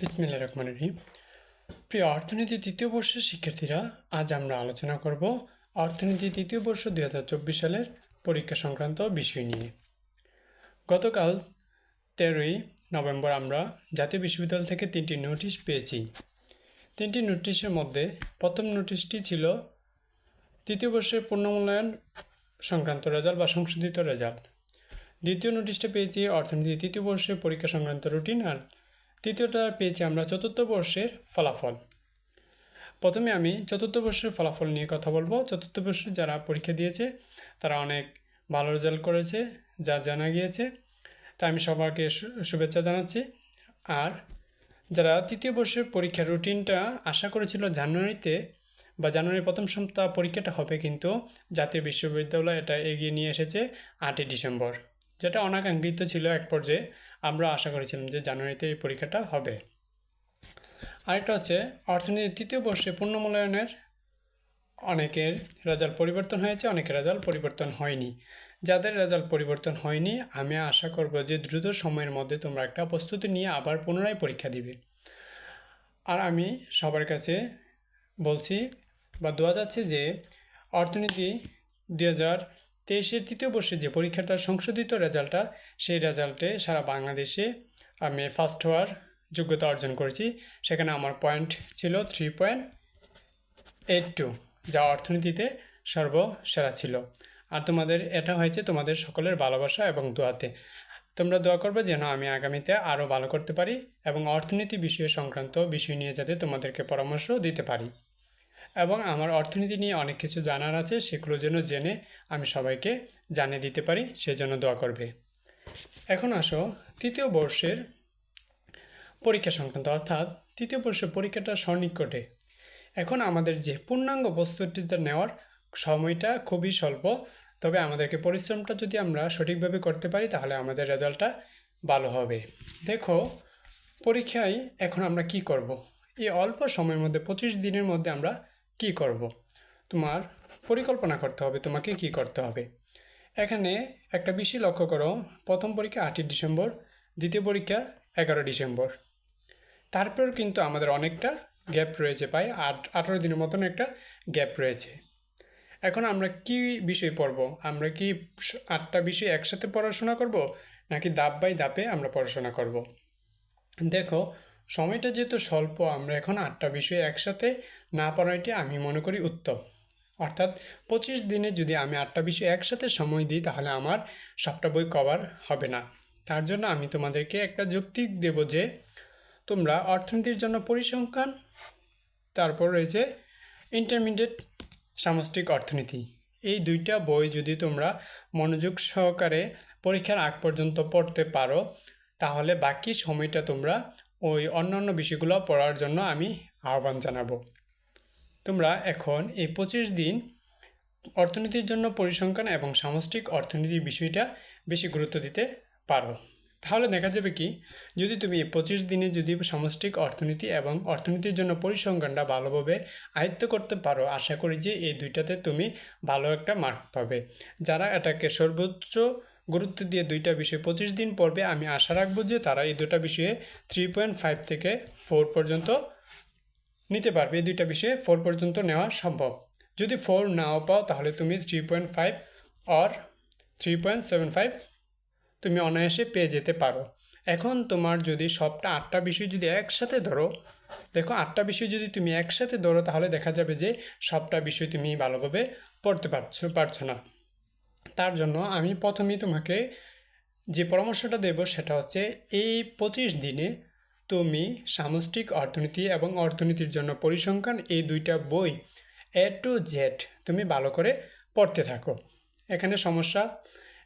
বিসমিল্লা রহমান রহিম। প্রিয় অর্থনীতি তৃতীয় বর্ষের শিক্ষার্থীরা, আজ আমরা আলোচনা করব অর্থনীতি তৃতীয় বর্ষ দুই হাজার চব্বিশ সালের পরীক্ষা সংক্রান্ত বিষয় নিয়ে। গতকাল তেরোই নভেম্বর আমরা জাতীয় বিশ্ববিদ্যালয় থেকে তিনটি নোটিশ পেয়েছি। তিনটি নোটিশের মধ্যে প্রথম নোটিশটি ছিল তৃতীয় বর্ষের পূর্ণমূল্যায়ন সংক্রান্ত রেজাল্ট বা সংশোধিত রেজাল্ট। দ্বিতীয় নোটিশটা পেয়েছি অর্থনীতি তৃতীয় বর্ষের পরীক্ষা সংক্রান্ত রুটিন আর তৃতীয়টা পেয়েছি আমরা চতুর্থ বর্ষের ফলাফল। প্রথমে আমি চতুর্থ বর্ষের ফলাফল নিয়ে কথা বলব। চতুর্থ বর্ষে যারা পরীক্ষা দিয়েছে, তারা অনেক ভালো রেজাল্ট করেছে, যা জানা গিয়েছে। তা আমি সবাইকে শুভেচ্ছা জানাচ্ছি। আর যারা তৃতীয় বর্ষের পরীক্ষার রুটিনটা আশা করেছিল জানুয়ারিতে বা জানুয়ারির প্রথম সপ্তাহ পরীক্ষাটা হবে কিন্তু জাতীয় বিশ্ববিদ্যালয় এটা এগিয়ে নিয়ে এসেছে আটই ডিসেম্বর, যেটা অনাকাঙ্ক্ষিত ছিল এক পর্যায়ে। আমরা আশা করেছিলাম যে জানুয়ারিতে এই পরীক্ষাটা হবে। আরেকটা হচ্ছে অর্থনীতি তৃতীয় বর্ষে পূর্ণমূল্যায়নের অনেকের রেজাল্ট পরিবর্তন হয়েছে, অনেকের রেজাল্ট পরিবর্তন হয়নি। যাদের রেজাল্ট পরিবর্তন হয়নি, আমি আশা করব যে দ্রুত সময়ের মধ্যে তোমরা একটা প্রস্তুতি নিয়ে আবার পুনরায় পরীক্ষা দিবে। আর আমি সবার কাছে বলছি বা দোয়া যাচ্ছে যে, অর্থনীতি দুই হাজার তেইশের তৃতীয় বর্ষে যে পরীক্ষাটার সংশোধিত রেজাল্টটা, সেই রেজাল্টে সারা বাংলাদেশে আমি ফার্স্ট হওয়ার যোগ্যতা অর্জন করেছি। সেখানে আমার পয়েন্ট ছিল থ্রি পয়েন্ট এইট টু যা অর্থনীতিতে সর্বসেরা ছিল। আর তোমাদের, এটা হয়েছে তোমাদের সকলের ভালোবাসা এবং দোয়াতে। তোমরা দোয়া করবে যেন আমি আগামীতে আরও ভালো করতে পারি এবং অর্থনীতি বিষয় সংক্রান্ত বিষয় নিয়ে যাতে তোমাদেরকে পরামর্শ দিতে পারি। এবং আমার অর্থনীতি নিয়ে অনেক কিছু জানার আছে, সেগুলো যেন জেনে আমি সবাইকে জানিয়ে দিতে পারি, সেজন্য দোয়া করবে। এখন আসো, তৃতীয় বর্ষের পরীক্ষা সংক্রান্ত, অর্থাৎ তৃতীয় বর্ষের পরীক্ষাটা সন্নিকটে এখন আমাদের যে পূর্ণাঙ্গ প্রস্তুতিটা নেওয়ার সময়টা খুবই স্বল্প, তবে আমাদেরকে পরিশ্রমটা যদি আমরা সঠিকভাবে করতে পারি, তাহলে আমাদের রেজাল্টটা ভালো হবে। দেখো, পরীক্ষায় এখন আমরা কি করব। এই অল্প সময়ের মধ্যে, পঁচিশ দিনের মধ্যে আমরা কি করব। তোমার পরিকল্পনা করতে হবে, তোমাকে কি করতে হবে? এখানে একটা বিষয় লক্ষ্য করো, প্রথম পরীক্ষা আটই ডিসেম্বর, দ্বিতীয় পরীক্ষা এগারো ডিসেম্বর। তারপর কিন্তু আমাদের অনেকটা গ্যাপ রয়েছে, প্রায় আট, আঠারো দিনের মতন একটা গ্যাপ রয়েছে। এখন আমরা কি বিষয় পড়ব? আমরা কি আটটা বিষয় একসাথে পড়াশোনা করব, নাকি ধাপ বাই ধাপে আমরা পড়াশোনা করব? দেখো সময়টা যেহেতু স্বল্প, আমরা এখন আটটা বিষয় একসাথে না পড়াইটি আমি মনে করি উত্তম। অর্থাৎ পঁচিশ দিনে যদি আমি আটটা বিষয় একসাথে সময় দিই, তাহলে আমার সবটা বই কভার হবে না। তার জন্য আমি তোমাদেরকে একটা যুক্তি দেব যে তোমরা অর্থনীতির জন্য পরিসংখ্যান, তারপর রয়েছে ইন্টারমিডিয়েট সামষ্টিক অর্থনীতি। এই দুইটা বই যদি তোমরা মনোযোগ সহকারে পরীক্ষার আগ পর্যন্ত পড়তে পারো, তাহলে বাকি সময়টা তোমরা ওই অন্যান্য বিষয়গুলো পড়ার জন্য আমি আহ্বান জানাব। তোমরা এখন এই পঁচিশ দিন অর্থনীতির জন্য পরিসংখ্যান এবং সামষ্টিক অর্থনীতির বিষয়টা বেশি গুরুত্ব দিতে পারো। তাহলে দেখা যাবে কি, যদি তুমি পঁচিশ দিনে যদি সামষ্টিক অর্থনীতি এবং অর্থনীতির জন্য পরিসংখ্যানটা ভালোভাবে আয়ত্ত করতে পারো, আশা করি যে এই দুইটাতে তুমি ভালো একটা মার্ক পাবে। যারা এটাকে সর্বোচ্চ গুরুত্ব দিয়ে দুইটা বিষয়। পঁচিশ দিন পড়বে আমি আশা রাখব যে তারা এই দুটা বিষয়ে থ্রি পয়েন্ট ফাইভ থেকে ফোর পর্যন্ত নিতে পারবে। এই দুইটা বিষয়ে ফোর পর্যন্ত নেওয়া সম্ভব। যদি ফোর নাও পাও তাহলে তুমি three point five or three point seven five তুমি অনায়াসে পেয়ে যেতে পারো। এখন তোমার যদি সবটা আটটা বিষয় যদি একসাথে ধরো, দেখো আটটা বিষয় যদি তুমি একসাথে ধরো তাহলে দেখা যাবে যে সবটা বিষয় তুমি ভালোভাবে পড়তে পারছ পারছ না। তার জন্য আমি প্রথমেই তোমাকে যে পরামর্শটা দেব সেটা হচ্ছে, এই পঁচিশ দিনে তুমি সামষ্টিক অর্থনীতি এবং অর্থনীতির জন্য পরিসংখ্যান এই দুইটা বই এ টু জেড তুমি ভালো করে পড়তে থাকো। এখানে সমস্যা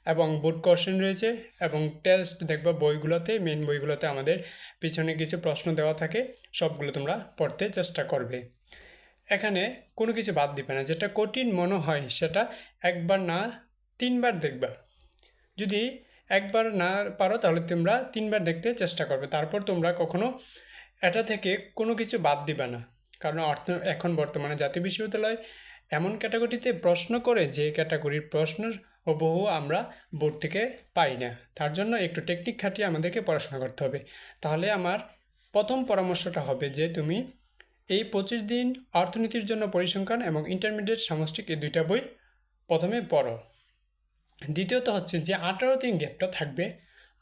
এবং বোর্ড কোশ্চেন রয়েছে এবং টেস্ট দেখবা বইগুলোতে মেন বইগুলোতে আমাদের পিছনে কিছু প্রশ্ন দেওয়া থাকে, সবগুলো তোমরা পড়তে চেষ্টা করবে। এখানে কোনো কিছু বাদ দিবে না, যেটা কঠিন মনে হয় সেটা একবার না তিনবার দেখবা। যদি একবার না পারো, তাহলে তোমরা তিনবার দেখতে চেষ্টা করবে। তারপর তোমরা কখনো এটা থেকে কোনো কিছু বাদ দিবে না। কারণ অর্থ, এখন বর্তমানে জাতীয় বিশ্ববিদ্যালয় এমন ক্যাটাগরিতে প্রশ্ন করে যে ক্যাটাগরির প্রশ্ন বহু আমরা বোর্ড থেকে পাই না। তার জন্য একটু টেকনিক খাটিয়ে আমাদেরকে পড়াশোনা করতে হবে। তাহলে আমার প্রথম পরামর্শটা হবে যে তুমি এই পঁচিশ দিন অর্থনীতির জন্য পরিসংখ্যান এবং ইন্টারমিডিয়েট সামষ্টিক এই দুইটা বই প্রথমে পড়ো। দ্বিতীয়ত হচ্ছে যে আঠারো দিন গ্যাপটা থাকবে।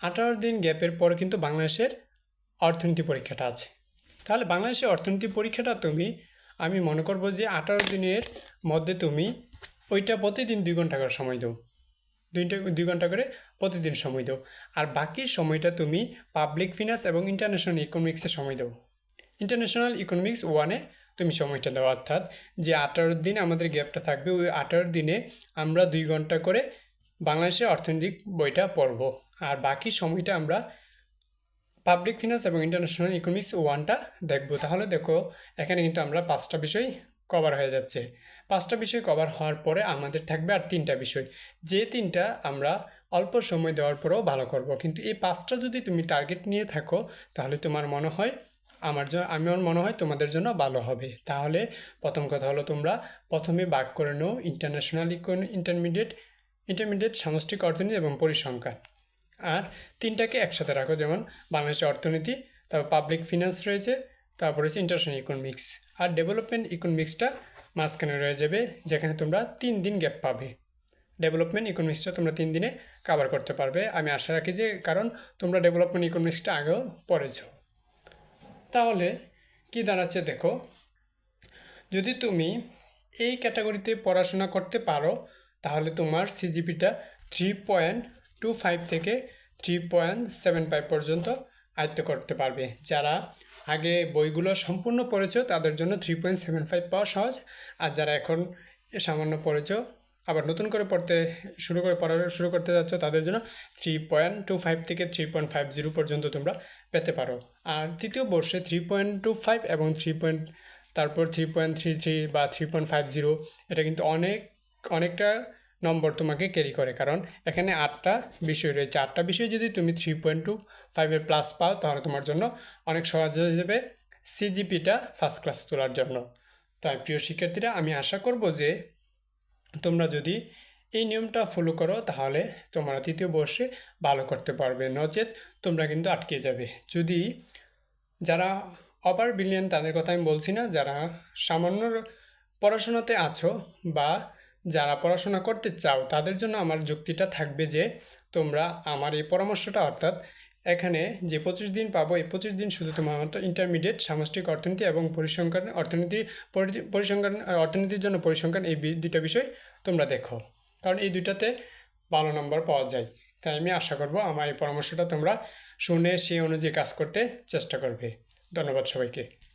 আঠারো দিন গ্যাপের পর কিন্তু বাংলাদেশের অর্থনীতি পরীক্ষাটা আছে। তাহলে বাংলাদেশের অর্থনীতি পরীক্ষাটা তুমি, আমি মনে করব যে আঠারো দিনের মধ্যে তুমি ওইটা প্রতিদিন দুই ঘণ্টা করে সময় দাও। দুইটা দুই ঘণ্টা করে প্রতিদিন সময় দাও। আর বাকি সময়টা তুমি পাবলিক ফিনান্স এবং ইন্টারন্যাশনাল ইকোনমিক্সে সময় দাও। ইন্টারন্যাশনাল ইকোনমিক্স ওয়ানে তুমি সময়টা দাও। অর্থাৎ যে আঠারো দিন আমাদের গ্যাপটা থাকবে, ওই আঠারো দিনে আমরা দুই ঘণ্টা করে বাংলাদেশের অর্থনৈতিক বইটা পড়ব। আর বাকি সময়টা আমরা পাবলিক ফিনান্স এবং ইন্টারন্যাশনাল ইকোনমিক্স ওয়ানটা দেখব। তাহলে দেখো, এখানে কিন্তু আমরা পাঁচটা বিষয় কভার হয়ে যাচ্ছে। পাঁচটা বিষয় কভার হওয়ার পরে আমাদের থাকবে আর তিনটা বিষয়। যে তিনটা আমরা অল্প সময় দেওয়ার পরেও ভালো করব। কিন্তু এই পাঁচটা যদি তুমি টার্গেট নিয়ে থাকো, তাহলে তোমার মনে হয় আমার জন্য আমার মনে হয় তোমাদের জন্য ভালো হবে। তাহলে প্রথম কথা হলো তোমরা প্রথমে বাক করে নাও ইন্টারন্যাশনাল ইকোন ইন্টারমিডিয়েট ইন্টারমিডিয়েট সামষ্টিক অর্থনীতি এবং পরিসংখ্যান। আর তিনটাকে একসাথে রাখো, যেমন বাংলাদেশের অর্থনীতি, তারপর পাবলিক ফিনান্স রয়েছে, তারপর হচ্ছে ইন্টারন্যাশনাল ইকোনমিক্স আর ডেভেলপমেন্ট ইকোনমিক্সটা মাঝখানে রয়ে যাবে, যেখানে তোমরা তিন দিন গ্যাপ পাবে। ডেভেলপমেন্ট ইকোনমিক্সটা তোমরা তিন দিনে কাভার করতে পারবে। আমি আশা রাখি যে, কারণ তোমরা ডেভেলপমেন্ট ইকোনমিক্সটা আগেও পড়েছো। তাহলে কি দাঁড়াচ্ছে দেখো, যদি তুমি এই ক্যাটাগরিতে পড়াশোনা করতে পারো তাহলে তোমার সিজিপিটা থ্রি পয়েন্ট টু ফাইভ থেকে থ্রি পয়েন্ট সেভেন ফাইভ পর্যন্ত আয়ত্ত করতে পারবে। যারা আগে বইগুলো সম্পূর্ণ পড়েছো, তাদের জন্য থ্রি পয়েন্ট সেভেন ফাইভ পাওয়া সহজ। আর যারা এখন সামান্য পড়েছো, আবার নতুন করে পড়তে শুরু করে পড়া শুরু করতে যাচ্ছ, তাদের জন্য থ্রি পয়েন্ট টু ফাইভ থেকে থ্রি পয়েন্ট ফাইভ জিরো পর্যন্ত তোমরা পেতে পারো। আর তৃতীয় বর্ষে থ্রি পয়েন্ট টু ফাইভ এবং থ্রি পয়েন্ট তারপর থ্রি পয়েন্ট থ্রি থ্রি বা থ্রি পয়েন্ট ফাইভ জিরো এটা কিন্তু অনেক অনেকটা নম্বর তোমাকে ক্যারি করে। কারণ এখানে আটটা বিষয় রয়েছে। আটটা বিষয় যদি তুমি থ্রি পয়েন্ট টু ফাইভের প্লাস পাও, তাহলে তোমার জন্য অনেক সহজ হয়ে যাবে সিজিপিটা ফার্স্ট ক্লাস তোলার জন্য। তাই প্রিয় শিক্ষার্থীরা, আমি আশা করব যে তোমরা যদি এই নিয়মটা ফলো করো, তাহলে তোমরা তৃতীয় বর্ষে ভালো করতে পারবে। নচেত তোমরা কিন্তু আটকে যাবে। যদি যারা অপার বিলিয়ন তাদের কথা আমি বলছি না, যারা সামান্য পড়াশোনাতে আছো বা যারা পড়াশোনা করতে চাও, তাদের জন্য আমার যুক্তিটা থাকবে যে তোমরা আমার এই পরামর্শটা, অর্থাৎ এখানে যে পঁচিশ দিন পাবো, এই পঁচিশ দিন শুধু তোমার ইন্টারমিডিয়েট সামষ্টিক অর্থনীতি এবং পরিসংখ্যান, অর্থনীতি, পরি- পরিসংখ্যান অর্থনীতির জন্য পরিসংখ্যান, এই দুইটা বিষয় তোমরা দেখো। কারণ এই দুইটাতে ভালো নম্বর পাওয়া যায়। তাই আমি আশা করব আমার এই পরামর্শটা তোমরা শুনে সেই অনুযায়ী কাজ করতে চেষ্টা করবে। ধন্যবাদ সবাইকে।